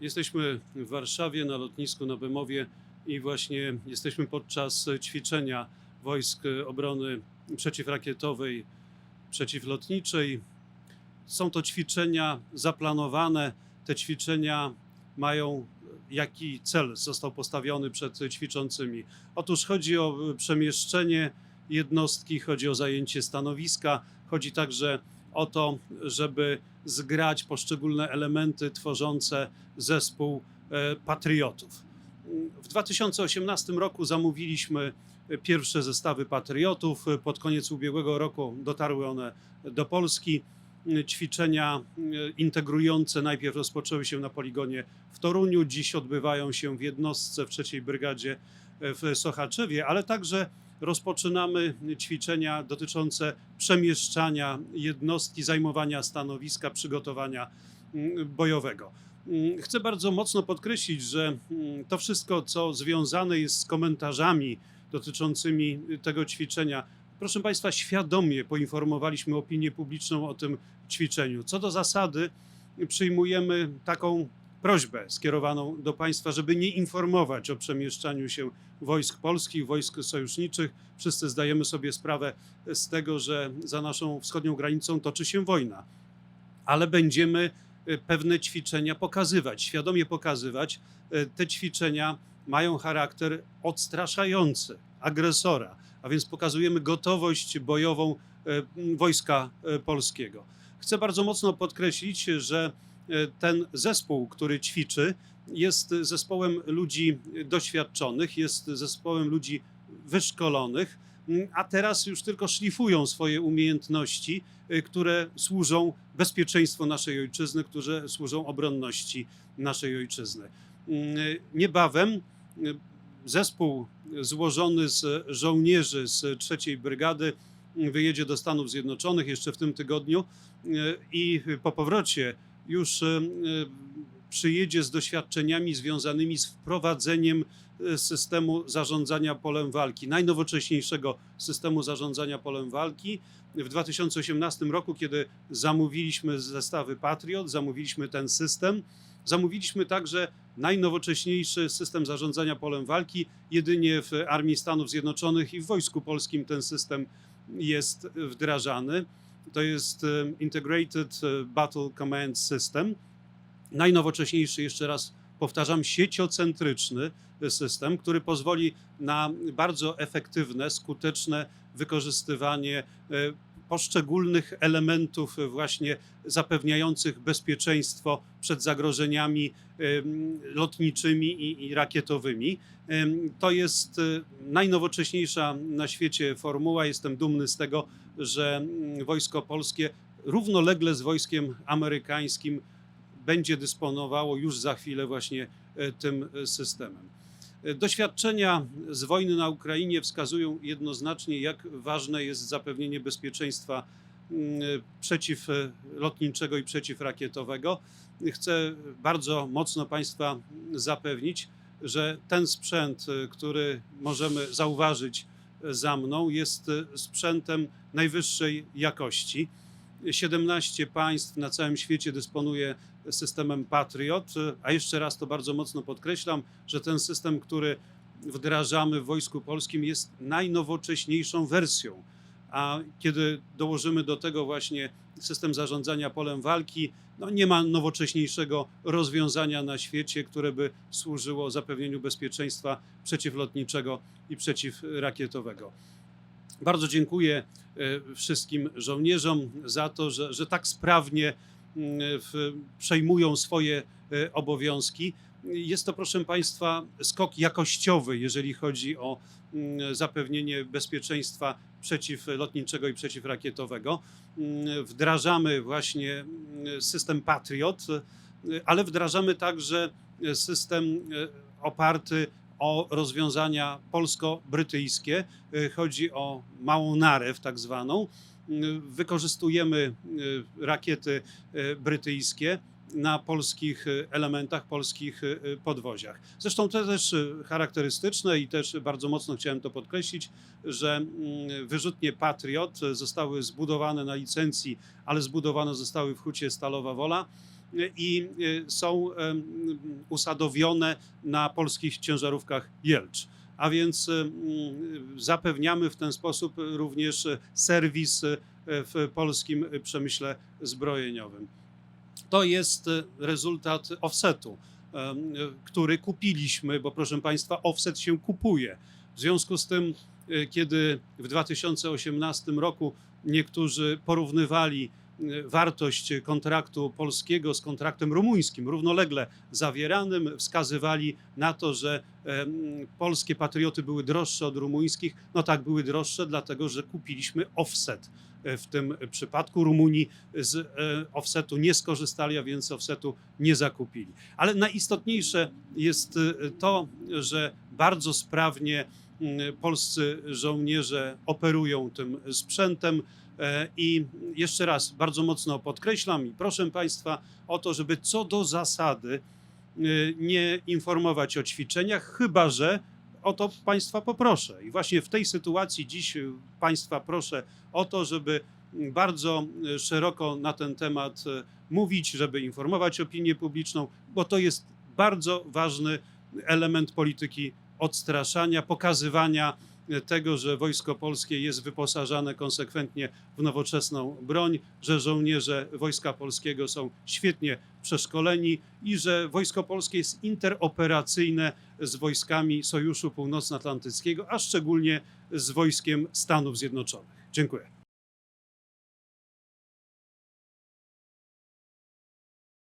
Jesteśmy w Warszawie na lotnisku na Bemowie i właśnie jesteśmy podczas ćwiczenia wojsk obrony przeciwrakietowej, przeciwlotniczej. Są to ćwiczenia zaplanowane. Te ćwiczenia mają jaki cel został postawiony przed ćwiczącymi? Otóż chodzi o przemieszczenie jednostki, chodzi o zajęcie stanowiska, chodzi także o to, żeby zgrać poszczególne elementy tworzące zespół e, patriotów. W 2018 roku zamówiliśmy pierwsze zestawy patriotów. Pod koniec ubiegłego roku dotarły one do Polski. Ćwiczenia e, integrujące najpierw rozpoczęły się na poligonie w Toruniu, dziś odbywają się w jednostce w trzeciej brygadzie e, w Sochaczewie, ale także rozpoczynamy ćwiczenia dotyczące przemieszczania jednostki, zajmowania stanowiska, przygotowania mm, bojowego. Mm, Chcę bardzo mocno podkreślić, że mm, to wszystko, co związane jest z komentarzami dotyczącymi tego ćwiczenia, proszę Państwa, świadomie poinformowaliśmy opinię publiczną o tym ćwiczeniu. Co do zasady, przyjmujemy taką prośbę skierowaną do Państwa, żeby nie informować o przemieszczaniu się wojsk polskich, wojsk sojuszniczych. Wszyscy zdajemy sobie sprawę z tego, że za naszą wschodnią granicą toczy się wojna, ale będziemy e, pewne ćwiczenia pokazywać, świadomie pokazywać. E, Te ćwiczenia mają charakter odstraszający agresora, a więc pokazujemy gotowość bojową e, wojska polskiego. Chcę bardzo mocno podkreślić, że ten zespół, który ćwiczy, jest zespołem ludzi doświadczonych, jest zespołem ludzi wyszkolonych, m, a teraz już tylko szlifują swoje umiejętności, y, które służą bezpieczeństwu naszej ojczyzny, które służą obronności naszej ojczyzny. Mm, Niebawem y, zespół złożony z żołnierzy z trzeciej brygady y, wyjedzie do Stanów Zjednoczonych jeszcze w tym tygodniu i po powrocie już y, y, przyjedzie z doświadczeniami związanymi z wprowadzeniem y, systemu zarządzania polem walki, najnowocześniejszego systemu zarządzania polem walki. W 2018 roku, kiedy zamówiliśmy zestawy Patriot, zamówiliśmy ten system, zamówiliśmy także najnowocześniejszy system zarządzania polem walki. Jedynie w Armii Stanów Zjednoczonych i w Wojsku Polskim ten system jest wdrażany. To jest e, Integrated e, Battle Command System. Najnowocześniejszy, jeszcze raz powtarzam, sieciocentryczny system, który pozwoli na bardzo efektywne, skuteczne wykorzystywanie e, poszczególnych elementów e, właśnie zapewniających bezpieczeństwo przed zagrożeniami em, lotniczymi i, rakietowymi. To jest e, najnowocześniejsza na świecie formuła. Jestem dumny z tego, że Wojsko Polskie równolegle z wojskiem amerykańskim będzie dysponowało już za chwilę właśnie e, tym e, systemem. E, Doświadczenia z wojny na Ukrainie wskazują jednoznacznie, jak ważne jest zapewnienie bezpieczeństwa mm, przeciwlotniczego i przeciwrakietowego. Chcę bardzo mocno Państwa zapewnić, że ten sprzęt, e, który możemy zauważyć e, za mną, jest e, sprzętem najwyższej jakości. 17 państw na całym świecie dysponuje systemem Patriot, a jeszcze raz to bardzo mocno podkreślam, że ten system, który wdrażamy w Wojsku Polskim jest najnowocześniejszą wersją. A kiedy dołożymy do tego właśnie system zarządzania polem walki, no nie ma nowocześniejszego rozwiązania na świecie, które by służyło zapewnieniu bezpieczeństwa przeciwlotniczego i przeciwrakietowego. Bardzo dziękuję e, wszystkim żołnierzom za to, że, że tak sprawnie przejmują swoje e, obowiązki. Jest to, proszę Państwa, skok jakościowy, jeżeli chodzi o mm, zapewnienie bezpieczeństwa przeciwlotniczego i przeciwrakietowego. Mm, Wdrażamy właśnie mm, system Patriot, e, ale wdrażamy także system e, oparty o rozwiązania polsko-brytyjskie. Chodzi o małą narew, tak zwaną. Wykorzystujemy e, rakiety e, brytyjskie na polskich e, elementach, polskich podwoziach. Zresztą to też charakterystyczne i też bardzo mocno chciałem to podkreślić, że mm, wyrzutnie Patriot zostały zbudowane na licencji, ale zbudowane zostały w hucie Stalowa Wola i y, są usadowione na polskich ciężarówkach Jelcz. A więc em, zapewniamy w ten sposób również serwis e, w polskim przemyśle zbrojeniowym. To jest rezultat offsetu, który kupiliśmy, bo proszę Państwa, offset się kupuje. W związku z tym, kiedy w 2018 roku niektórzy porównywali wartość kontraktu polskiego z kontraktem rumuńskim, równolegle zawieranym, wskazywali na to, że polskie patrioty były droższe od rumuńskich. No tak, były droższe, dlatego że kupiliśmy offset. E, W tym przypadku Rumuni z e, offsetu nie skorzystali, a więc offsetu nie zakupili. Ale najistotniejsze jest e, to, że bardzo sprawnie polscy żołnierze operują tym sprzętem. E, I jeszcze raz bardzo mocno podkreślam i proszę Państwa o to, żeby co do zasady e, nie informować o ćwiczeniach, chyba że o to Państwa poproszę. I właśnie w tej sytuacji dziś Państwa proszę o to, żeby bardzo szeroko na ten temat e, mówić, żeby informować opinię publiczną, bo to jest bardzo ważny element polityki odstraszania, pokazywania e, tego, że Wojsko Polskie jest wyposażane konsekwentnie w nowoczesną broń, że żołnierze Wojska Polskiego są świetnie przeszkoleni i że Wojsko Polskie jest interoperacyjne z wojskami Sojuszu Północnoatlantyckiego, a szczególnie z wojskiem Stanów Zjednoczonych. Dziękuję.